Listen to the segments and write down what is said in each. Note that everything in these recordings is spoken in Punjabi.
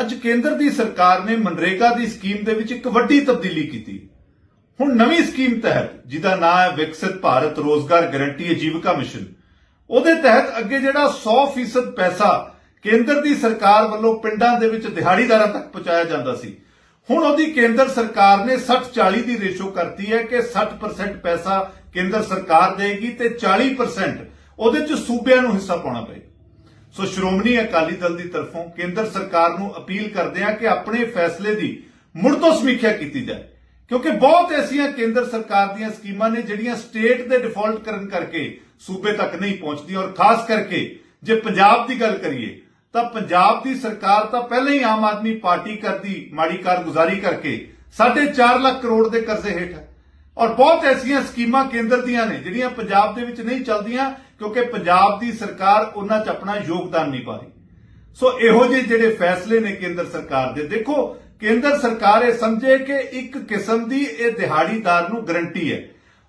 ਅੱਜ ਕੇਂਦਰ ਦੀ ਸਰਕਾਰ ਨੇ ਮਨਰੇਗਾ ਦੀ ਸਕੀਮ ਦੇ ਵਿੱਚ ਇੱਕ ਵੱਡੀ ਤਬਦੀਲੀ ਕੀਤੀ। ਹੁਣ ਨਵੀਂ ਸਕੀਮ ਤਹਿਤ, ਜਿਹਦਾ ਨਾਮ ਹੈ ਵਿਕਸਿਤ ਭਾਰਤ ਰੋਜ਼ਗਾਰ ਗਾਰੰਟੀ ਆਜੀਵਿਕਾ ਮਿਸ਼ਨ, ਉਹਦੇ ਤਹਿਤ ਅੱਗੇ ਜਿਹੜਾ 100% ਪੈਸਾ ਕੇਂਦਰ ਦੀ ਸਰਕਾਰ ਵੱਲੋਂ ਪਿੰਡਾਂ ਦੇ ਵਿੱਚ ਦਿਹਾੜੀਦਾਰਾਂ ਤੱਕ ਪਹੁੰਚਾਇਆ ਜਾਂਦਾ ਸੀ। ਹੁਣ ਉਹਦੀ ਕੇਂਦਰ ਸਰਕਾਰ ਨੇ 60-40 ਦੀ ਰੇਸ਼ੋ ਕਰਤੀ ਹੈ ਕਿ 60% ਪੈਸਾ ਕੇਂਦਰ ਸਰਕਾਰ ਦੇਗੀ ਤੇ 40% ਉਹਦੇ ਚ ਸੂਬਿਆਂ ਨੂੰ ਹਿੱਸਾ ਪਾਉਣਾ ਪਏਗਾ। ਸੋ ਸ਼੍ਰੋਮਣੀ ਅਕਾਲੀ ਦਲ ਦੀ ਤਰਫੋਂ ਕੇਂਦਰ ਸਰਕਾਰ ਨੂੰ ਅਪੀਲ ਕਰਦੇ ਆ ਕਿ ਆਪਣੇ ਫੈਸਲੇ ਦੀ ਮੁੜ ਤੋਂ ਸਮੀਖਿਆ ਕੀਤੀ ਜਾਏ। ਕਿਉਂਕਿ ਬਹੁਤ ਐਸੀਆਂ ਕੇਂਦਰ ਸਰਕਾਰ ਦੀਆਂ ਸਕੀਮਾਂ ਨੇ ਜਿਹੜੀਆਂ ਸਟੇਟ ਦੇ ਡਿਫਾਲਟ ਕਰਨ ਕਰਕੇ ਸੂਬੇ ਤੱਕ ਨਹੀਂ ਪਹੁੰਚਦੀਆਂ ਔਰ ਖਾਸ ਕਰਕੇ ਜੇ ਪੰਜਾਬ ਦੀ ਗੱਲ ਕਰੀਏ, ਤਾਂ ਪੰਜਾਬ ਦੀ ਸਰਕਾਰ ਤਾਂ ਪਹਿਲਾਂ ਹੀ ਆਮ ਆਦਮੀ ਪਾਰਟੀ ਕਰਦੀ ਮਾੜੀ ਕਾਰਗੁਜ਼ਾਰੀ ਕਰਕੇ 4.5 ਲੱਖ ਕਰੋੜ ਦੇ ਕਰਜ਼ੇ ਹੇਠ ਹੈ। ਔਰ ਬਹੁਤ ਐਸੀਆਂ ਸਕੀਮਾਂ ਕੇਂਦਰ ਦੀਆਂ ਨੇ, ਜਿਹੜੀਆਂ ਪੰਜਾਬ ਦੇ ਵਿੱਚ ਨਹੀਂ ਚੱਲਦੀਆਂ, ਕਿਉਂਕਿ ਪੰਜਾਬ ਦੀ ਸਰਕਾਰ ਉਹਨਾਂ 'ਚ ਆਪਣਾ ਯੋਗਦਾਨ ਨਹੀਂ ਪਾ ਰਹੀ। ਸੋ ਇਹੋ ਜਿਹੇ ਜਿਹੜੇ ਫੈਸਲੇ ਨੇ ਕੇਂਦਰ ਸਰਕਾਰ ਦੇ, ਦੇਖੋ, ਕੇਂਦਰ ਸਰਕਾਰ ਇਹ ਸਮਝੇ ਕਿ ਇੱਕ ਕਿਸਮ ਦੀ ਇਹ ਦਿਹਾੜੀਦਾਰ ਨੂੰ ਗਰੰਟੀ ਹੈ।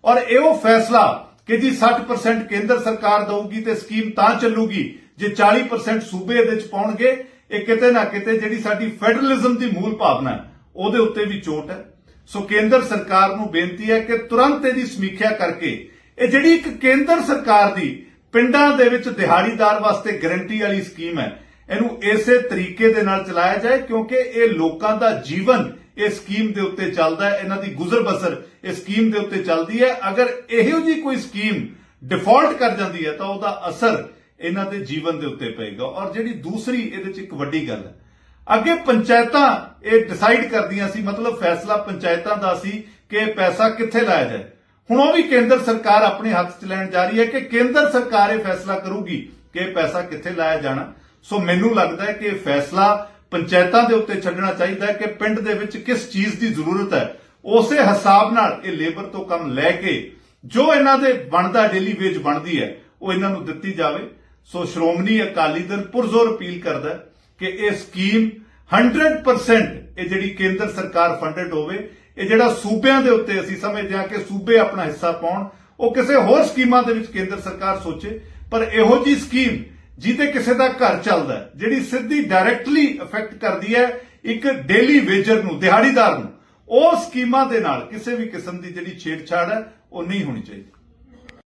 ਔਰ ਇਹੋ ਫੈਸਲਾ ਕਿ ਜੀ 60% ਕੇਂਦਰ ਸਰਕਾਰ ਦਊਗੀ ਤੇ ਸਕੀਮ ਤਾਂ ਚੱਲੂਗੀ, ਜੇ 40% ਸੂਬੇ ਇਹਦੇ ਵਿੱਚ ਪਾਉਣਗੇ, ਇਹ ਕਿਤੇ ਨਾ ਕਿਤੇ ਜਿਹੜੀ ਸਾਡੀ ਫੈਡਰਲਿਜ਼ਮ ਦੀ ਮੂਲ ਭਾਵਨਾ ਹੈ, ਉਹਦੇ ਉੱਤੇ ਵੀ ਚੋਟ ਹੈ। ਸੋ ਕੇਂਦਰ ਸਰਕਾਰ ਨੂੰ ਬੇਨਤੀ ਹੈ ਕਿ ਤੁਰੰਤ ਇਹਦੀ ਸਮੀਖਿਆ ਕਰਕੇ ਇਹ ਜਿਹੜੀ ਇੱਕ ਕੇਂਦਰ ਸਰਕਾਰ ਦੀ ਪਿੰਡਾਂ ਦੇ ਵਿੱਚ ਦਿਹਾੜੀਦਾਰ ਵਾਸਤੇ ਗਾਰੰਟੀ ਵਾਲੀ ਸਕੀਮ ਹੈ, ਇਹਨੂੰ ਇਸੇ ਤਰੀਕੇ ਦੇ ਨਾਲ ਚਲਾਇਆ ਜਾਏ ਕਿਉਂਕਿ ਇਹ ਲੋਕਾਂ ਦਾ ਜੀਵਨ ਇਹ ਸਕੀਮ ਦੇ ਉੱਤੇ ਚੱਲਦਾ ਹੈ, ਇਹਨਾਂ ਦੀ ਗੁਜ਼ਰ ਬਸਰ ਇਹ ਸਕੀਮ ਦੇ ਉੱਤੇ ਚੱਲਦੀ ਹੈ। ਅਗਰ ਇਹੋ ਜੀ ਕੋਈ ਸਕੀਮ ਡਿਫਾਲਟ ਕਰ ਜਾਂਦੀ ਹੈ ਤਾਂ ਉਹਦਾ ਅਸਰ ਇਹਨਾਂ ਦੇ ਜੀਵਨ ਦੇ ਉੱਤੇ ਪਏਗਾ। ਔਰ ਜਿਹੜੀ ਦੂਸਰੀ ਇਹਦੇ ਵਿੱਚ ਇੱਕ ਵੱਡੀ ਗੱਲ ਹੈ ਅੱਗੇ ਪੰਚਾਇਤਾਂ ਇਹ ਡਿਸਾਈਡ ਕਰਦੀਆਂ ਸੀ, ਮਤਲਬ ਫੈਸਲਾ ਪੰਚਾਇਤਾਂ ਦਾ ਸੀ ਕਿ ਪੈਸਾ ਕਿੱਥੇ ਲਾਇਆ ਜਾਏ। ਹੁਣ ਉਹ ਵੀ ਕੇਂਦਰ ਸਰਕਾਰ ਆਪਣੇ ਹੱਥ 'ਚ ਲੈਣ ਜਾ ਰਹੀ ਹੈ ਕਿ ਕੇਂਦਰ ਸਰਕਾਰ ਇਹ ਫੈਸਲਾ ਕਰੂਗੀ ਕਿ ਪੈਸਾ ਕਿੱਥੇ ਲਾਇਆ ਜਾਣਾ। ਸੋ ਮੈਨੂੰ ਲੱਗਦਾ ਹੈ ਕਿ ਇਹ ਫੈਸਲਾ ਪੰਚਾਇਤਾਂ ਦੇ ਉੱਤੇ ਛੱਡਣਾ ਚਾਹੀਦਾ ਹੈ ਕਿ ਪਿੰਡ ਦੇ ਵਿੱਚ ਕਿਸ ਚੀਜ਼ ਦੀ ਜ਼ਰੂਰਤ ਹੈ। ਉਸੇ ਹਿਸਾਬ ਨਾਲ ਇਹ ਲੇਬਰ ਤੋਂ ਕੰਮ ਲੈ ਕੇ ਜੋ ਇਹਨਾਂ ਦੇ ਬਣਦਾ ਡੇਲੀ ਵੇਜ ਬਣਦੀ ਹੈ, ਉਹ ਇਹਨਾਂ ਨੂੰ ਦਿੱਤੀ ਜਾਵੇ। ਸੋ ਸ਼੍ਰੋਮਣੀ ਅਕਾਲੀ ਦਲ ਪੁਰਜ਼ੋਰ ਅਪੀਲ ਕਰਦਾ ਕਿ ਇਹ ਸਕੀਮ 100% ਇਹ ਜਿਹੜੀ ਕੇਂਦਰ ਸਰਕਾਰ ਫੰਡਡ ਹੋਵੇ, ਇਹ ਜਿਹੜਾ ਸੂਬਿਆਂ ਦੇ ਉੱਤੇ ਅਸੀਂ ਸਮਝਦੇ ਹਾਂ ਕਿ ਸੂਬੇ ਆਪਣਾ ਹਿੱਸਾ ਪਾਉਣ, ਉਹ ਕਿਸੇ ਹੋਰ ਸਕੀਮਾਂ ਦੇ ਵਿੱਚ ਕੇਂਦਰ ਸਰਕਾਰ ਸੋਚੇ, ਪਰ ਇਹੋ ਜੀ ਸਕੀਮ ਜਿਹਦੇ ਕਿਸੇ ਦਾ ਘਰ ਚੱਲਦਾ ਜਿਹੜੀ ਸਿੱਧੀ ਡਾਇਰੈਕਟਲੀ ਅਫੈਕਟ ਕਰਦੀ ਹੈ ਇੱਕ ਡੇਲੀ ਵੇਜਰ ਨੂੰ, ਦਿਹਾੜੀਦਾਰ ਨੂੰ, ਉਹ ਸਕੀਮਾਂ ਦੇ ਨਾਲ ਕਿਸੇ ਵੀ ਕਿਸਮ ਦੀ ਜਿਹੜੀ ਛੇੜਛਾੜ ਹੈ, ਉਹ ਨਹੀਂ ਹੋਣੀ ਚਾਹੀਦੀ।